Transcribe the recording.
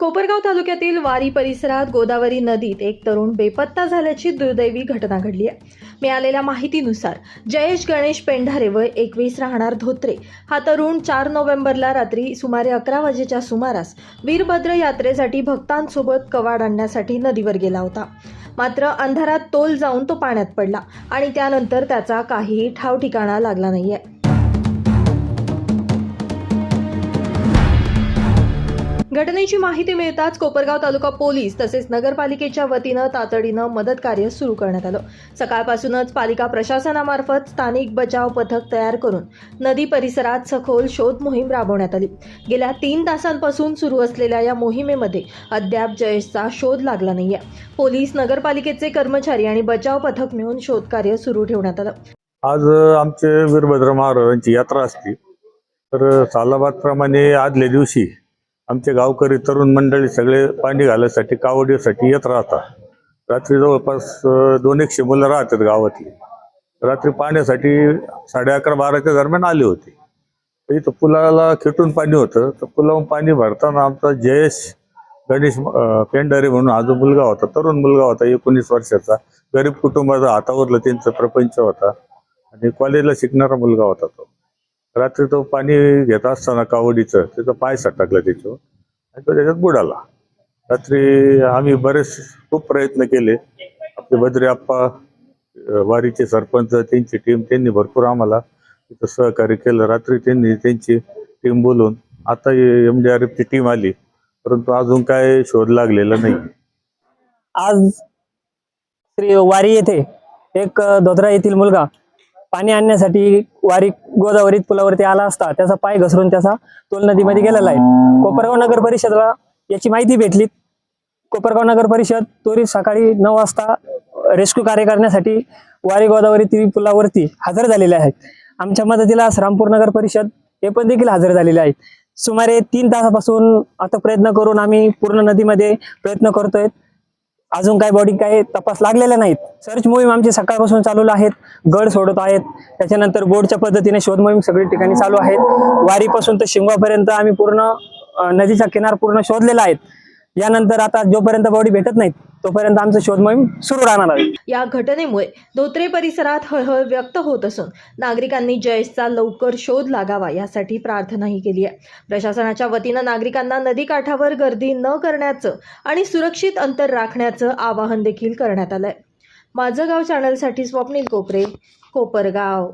कोपरगाव तालुक्यातील वारी परिसरात गोदावरी नदीत एक तरुण बेपत्ता झाल्याची दुर्दैवी घटना घडली आहे. मिळालेल्या माहितीनुसार जयेश गणेश पेंढारे व एकवीस राहणार धोत्रे. हा तरुण चार नोव्हेंबरला रात्री सुमारे अकरा वाजेच्या सुमारास वीरभद्र यात्रेसाठी भक्तांसोबत कवाड आणण्यासाठी नदीवर गेला होता. मात्र अंधारात तोल जाऊन तो पाण्यात पडला आणि त्यानंतर त्याचा काहीही ठाव ठिकाणा लागला नाहीये. घटनेची माहिती मिळताच कोपरगाव तालुका पोलीस तसेच नगरपालिकेच्या वतीनं तातडीनं मदत कार्य सुरू करण्यात आलं. सकाळपासूनच पालिका प्रशासनामार्फत स्थानिक बचाव पथक तयार करून नदी परिसरात सखोल शोध मोहीम राबवण्यात आली. गेल्या तीन तासांपासून सुरू असलेल्या या मोहिमेमध्ये अद्याप जयेशचा शोध लागला नाहीये. पोलीस नगरपालिकेचे कर्मचारी आणि बचाव पथक मिळून शोधकार्य सुरू ठेवण्यात आलं. आज आमचे वीरभद्र महाराजांची यात्रा असते. तर सालाबादप्रमाणे आदल्या दिवशी आमचे गावकरी तरुण मंडळी सगळे पाणी घालायसाठी कावडीसाठी येत राहतात. रात्री जवळपास दोन एकशे मुलं राहतात गावातली. रात्री पाण्यासाठी साडे अकरा बाराच्या दरम्यान आले होते. इथं पुलाला खेटून पाणी होतं. तर पुलावरून पाणी भरताना आमचा जयेश गणेश पेंडारे म्हणून हा जो मुलगा होता तरुण मुलगा होता एकोणीस वर्षाचा गरीब कुटुंबाचा हातावरलं त्यांचा प्रपंच होता. आणि कॉलेजला शिकणारा मुलगा होता तो. रात्री तो पाणी घेत असताना कावडीचं त्याचा पाय सटकला त्याच्यावर आणि तो त्याच्यात बुडाला. रात्री आम्ही बरेच खूप प्रयत्न केले. आपले बद्री आप्पा वारीचे सरपंच त्यांची टीम त्यांनी भरपूर आम्हाला तिथं सहकार्य केलं. रात्री त्यांनी त्यांची टीम बोलून आता एम डी आर एफची टीम आली परंतु अजून काय शोध लागलेला नाही. आज श्री वारी येथे एक धोत्रा येथील मुलगा पाणी आणण्यासाठी वारी गोदावरीत पुलावरती आला असता त्याचा पाय घसरून त्याचा तोल नदीमध्ये गेलेला आहे. कोपरगाव नगर परिषदला याची माहिती भेटली कोपरगाव नगर परिषद तोरी सकाळी नऊ वाजता रेस्क्यू कार्य करण्यासाठी वारी गोदावरी ती पुलावरती हजर झालेले आहेत. आमच्या मदतीला श्रामपूर नगर परिषद हे पण देखील हजर झालेले आहेत सुमारे तीन तासापासून आता प्रयत्न करून आम्ही पूर्ण नदीमध्ये प्रयत्न करतोय. अजून काही बॉडी काय तपास लागलेल्या नाहीत. सर्च मोहीम आमची सकाळपासून चालू आहेत. गड सोडत आहेत. त्याच्यानंतर बोर्डच्या पद्धतीने शोध मोहीम सगळी ठिकाणी चालू आहेत. वारीपासून तर शिंगवापर्यंत आम्ही पूर्ण नदीचा किनार पूर्ण शोधलेला आहेत. यानंतर आता जोपर्यंत बॉडी भेटत नाहीत तोपर्यंत आमचं शोध मोहीम सुरू राहणार आहे. या घटनेमुळे धोत्रे परिसरात हळहळ व्यक्त होत असून नागरिकांनी जयेशचा लवकर शोध लागावा यासाठी प्रार्थनाही केली आहे. प्रशासनाच्या वतीनं नागरिकांना नदीकाठावर गर्दी न करण्याचं आणि सुरक्षित अंतर राखण्याचं आवाहन देखील करण्यात आलंय. माझं गाव चॅनलसाठी स्वप्नील कोपरे कोपरगाव.